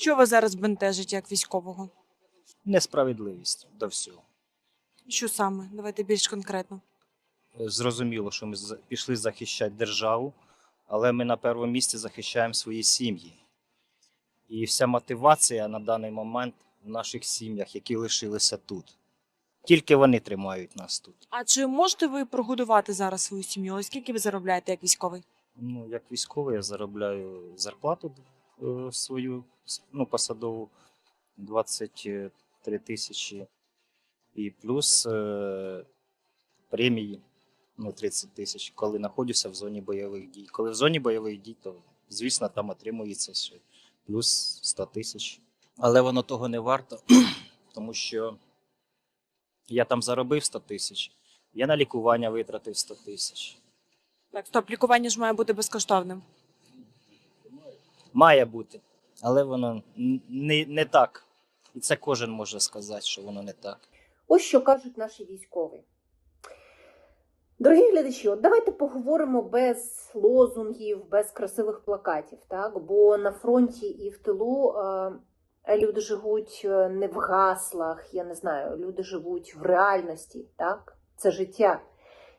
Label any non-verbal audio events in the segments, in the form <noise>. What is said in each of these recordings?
Що вас зараз бентежить як військового? Несправедливість до всього. Що саме? Давайте більш конкретно. Е, Зрозуміло, що ми пішли захищати державу, але ми на першому місці захищаємо свої сім'ї. І вся мотивація на даний момент в наших сім'ях, які лишилися тут. Тільки вони тримають нас тут. А чи можете ви прогодувати зараз свою сім'ю? Ось Скільки ви заробляєте як військовий? Ну, як військовий, я заробляю зарплату свою ну, посадову 23 тисячі. І плюс е, премії ну, 30 тисяч, коли знаходжуся в зоні бойових дій. Коли в зоні бойових дій, то звісно там отримується ще плюс 100 тисяч. Але воно того не варто, <clears throat> тому що я там заробив 100 тисяч, я на лікування витратив 100 тисяч. Так, стоп, лікування ж має бути безкоштовним. Має бути, але воно не, не так. І це кожен може сказати, що воно не так. Ось що кажуть наші військові. Дорогі глядачі, от давайте поговоримо без лозунгів, без красивих плакатів, так? бо на фронті і в тилу е, люди живуть е, не в гаслах, я не знаю, люди живуть в реальності, так? це життя.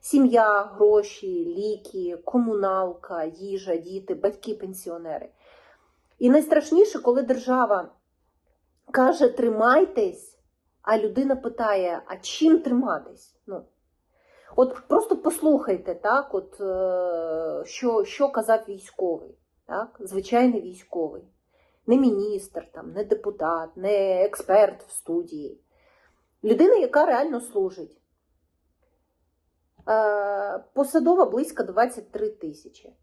Сім'я, гроші, ліки, комуналка, їжа, діти, батьки, пенсіонери. І найстрашніше, коли держава каже: тримайтесь, а людина питає: а чим триматись? Ну, от просто послухайте, так, от, е, що, що казав військовий, так, звичайний військовий, не міністр, там, не депутат, не експерт в студії. Людина, яка реально служить. Е, посадова близько 23 тисячі.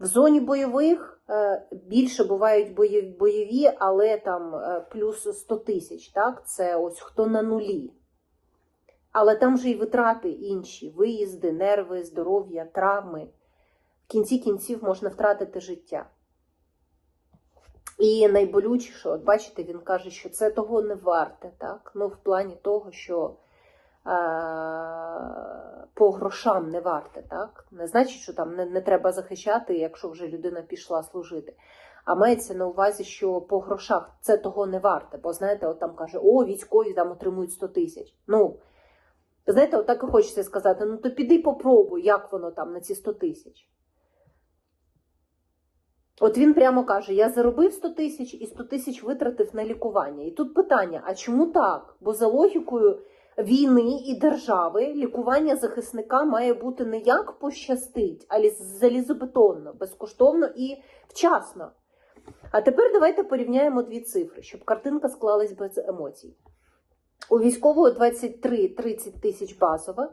В зоні бойових е, більше бувають бойові, але там е, плюс 100 тисяч, так? Це ось хто на нулі. Але там же і витрати інші: виїзди, нерви, здоров'я, травми. В кінці кінців можна втратити життя. І найболючіше, от бачите, він каже, що це того не варте, так? Ну, в плані того, що по грошам не варте, так? Не значить, що там не, не треба захищати, якщо вже людина пішла служити. А мається на увазі, що по грошах це того не варте. Бо знаєте, от там каже, о, військові там отримують 100 тисяч. Ну, знаєте, от так і хочеться сказати: ну то піди попробуй, як воно там на ці 100 тисяч. От він прямо каже: я заробив 100 тисяч і 100 тисяч витратив на лікування. І тут питання: а чому так? Бо за логікою війни і держави лікування захисника має бути не як пощастить, а ліз- залізобетонно, безкоштовно і вчасно. А тепер давайте порівняємо дві цифри, щоб картинка склалась без емоцій. У військового 23-30 тисяч базова.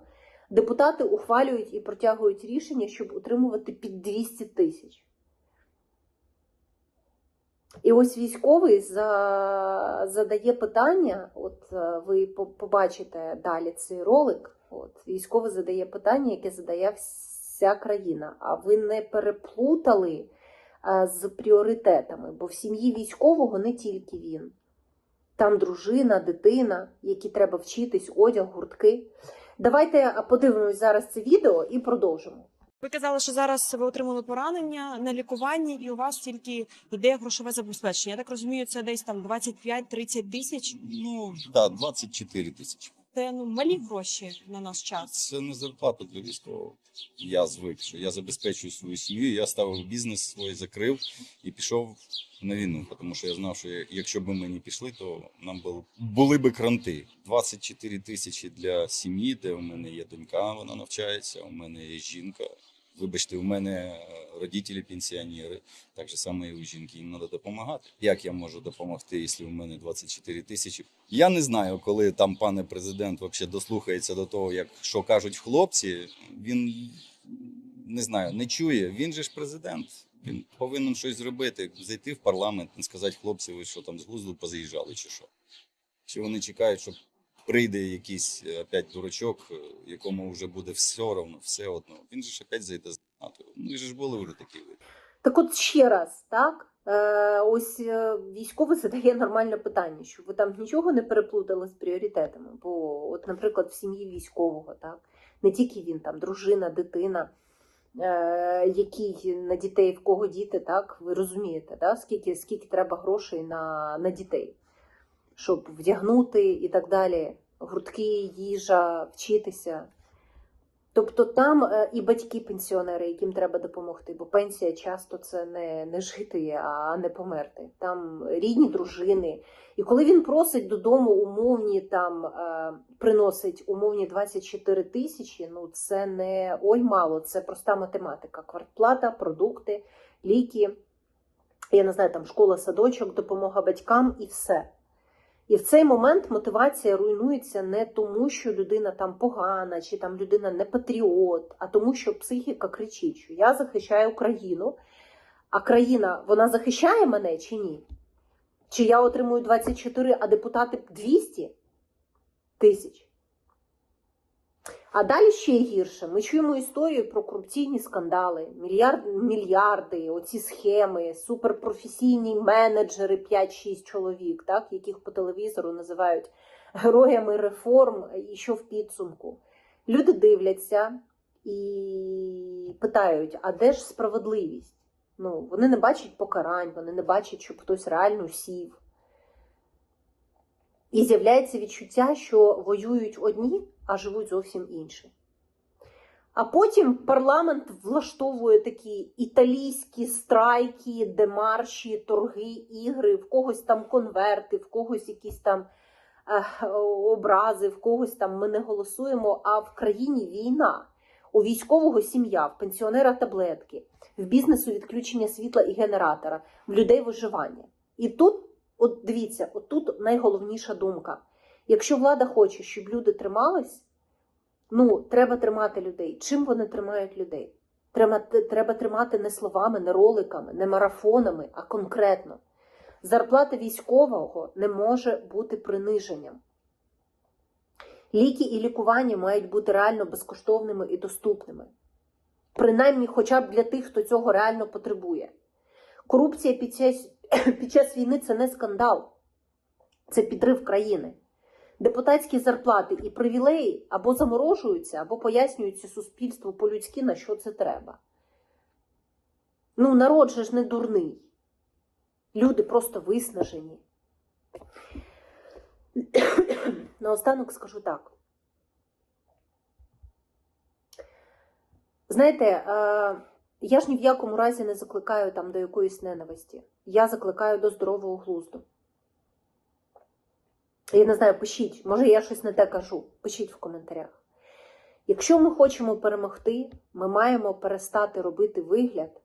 Депутати ухвалюють і протягують рішення, щоб утримувати під 200 тисяч. І ось військовий за... задає питання, от е, ви побачите далі цей ролик. От, військовий задає питання, яке задає вся країна. А ви не переплутали е, з пріоритетами, бо в сім'ї військового не тільки він. Там дружина, дитина, які треба вчитись, одяг, гуртки. Давайте подивимось зараз це відео і продовжимо. Ви казали, що зараз ви отримали поранення на лікуванні, і у вас тільки йде грошове забезпечення. Я так розумію, це десь там 25-30 тисяч. Ну, да, 24 тисячі. Це ну малі гроші на наш час. Це не зарплата для військового. Я звик, що я забезпечую свою сім'ю. Я ставив бізнес свій, закрив і пішов на війну. Тому що я знав, що якщо б ми не пішли, то нам були, були би кранти. 24 тисячі для сім'ї, де у мене є донька, вона навчається, у мене є жінка. Вибачте, у мене е, родителі пенсіонери, так же само і у жінки. Їм треба допомагати. Як я можу допомогти, якщо у мене 24 тисячі? Я не знаю, коли там пане президент вообще дослухається до того, як що кажуть хлопці. Він не знаю, не чує. Він же ж президент. Він повинен щось зробити, зайти в парламент і сказати хлопці, ви що там з глузду позаїжджали, чи що? Чи вони чекають, щоб прийде якийсь е, опять дурачок, е, якому вже буде все одно, все одно. Він же ж опять зайде з НАТО. Ми ж були вже такі. Так от ще раз, так? Е, ось військовий задає нормальне питання, що ви там нічого не переплутали з пріоритетами. Бо, от, наприклад, в сім'ї військового, так, не тільки він, там дружина, дитина, який на дітей, в кого діти, так, ви розумієте, да? скільки, скільки треба грошей на, на дітей, щоб вдягнути і так далі, гуртки, їжа, вчитися. Тобто там е, і батьки пенсіонери, яким треба допомогти, бо пенсія часто це не, не жити, а не померти. Там рідні дружини. І коли він просить додому умовні там е, приносить умовні 24 тисячі, ну це не ой мало, це проста математика. Квартплата, продукти, ліки, я не знаю, там школа, садочок, допомога батькам і все. І в цей момент мотивація руйнується не тому, що людина там погана, чи там людина не патріот, а тому, що психіка кричить, що я захищаю Україну, а країна вона захищає мене чи ні? Чи я отримую 24, а депутати 200 тисяч? А далі ще гірше. Ми чуємо історію про корупційні скандали, мільярд, мільярди, оці схеми, суперпрофесійні менеджери 5-6 чоловік, так, яких по телевізору називають героями реформ, і що в підсумку. Люди дивляться і питають: а де ж справедливість? Ну, вони не бачать покарань, вони не бачать, щоб хтось реально сів. І з'являється відчуття, що воюють одні, а живуть зовсім інші. А потім парламент влаштовує такі італійські страйки, демарші, торги, ігри, в когось там конверти, в когось якісь там е, образи, в когось там ми не голосуємо, а в країні війна. У військового сім'я, в пенсіонера таблетки, в бізнесу відключення світла і генератора, в людей виживання. І тут, от дивіться, от тут найголовніша думка. Якщо влада хоче, щоб люди тримались, ну, треба тримати людей. Чим вони тримають людей? Треба, треба тримати не словами, не роликами, не марафонами, а конкретно. Зарплата військового не може бути приниженням. Ліки і лікування мають бути реально безкоштовними і доступними. Принаймні, хоча б для тих, хто цього реально потребує. Корупція під час, <clears throat> під час війни це не скандал, це підрив країни. Депутатські зарплати і привілеї або заморожуються, або пояснюються суспільству по-людськи, на що це треба. Ну, народ же ж не дурний. Люди просто виснажені. <coughs> Наостанок скажу так. Знаєте, е, я ж ні в якому разі не закликаю там до якоїсь ненависті. Я закликаю до здорового глузду. Я не знаю, пишіть, може я щось не те кажу. Пишіть в коментарях. Якщо ми хочемо перемогти, ми маємо перестати робити вигляд,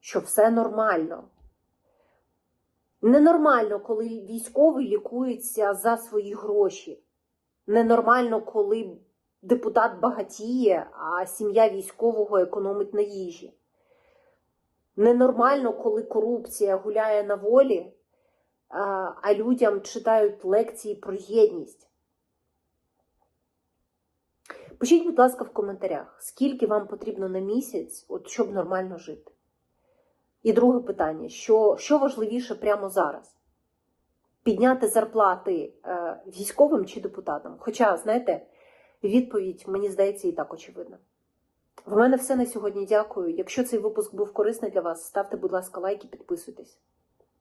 що все нормально. Ненормально, коли військовий лікується за свої гроші. Ненормально, коли депутат багатіє, а сім'я військового економить на їжі. Ненормально, коли корупція гуляє на волі, а людям читають лекції про єдність. Пишіть, будь ласка, в коментарях, скільки вам потрібно на місяць, от, щоб нормально жити. І друге питання: що, що важливіше прямо зараз? Підняти зарплати е, військовим чи депутатам? Хоча, знаєте, відповідь, мені здається, і так очевидна. В мене все на сьогодні. Дякую. Якщо цей випуск був корисний для вас, ставте, будь ласка, лайк і підписуйтесь.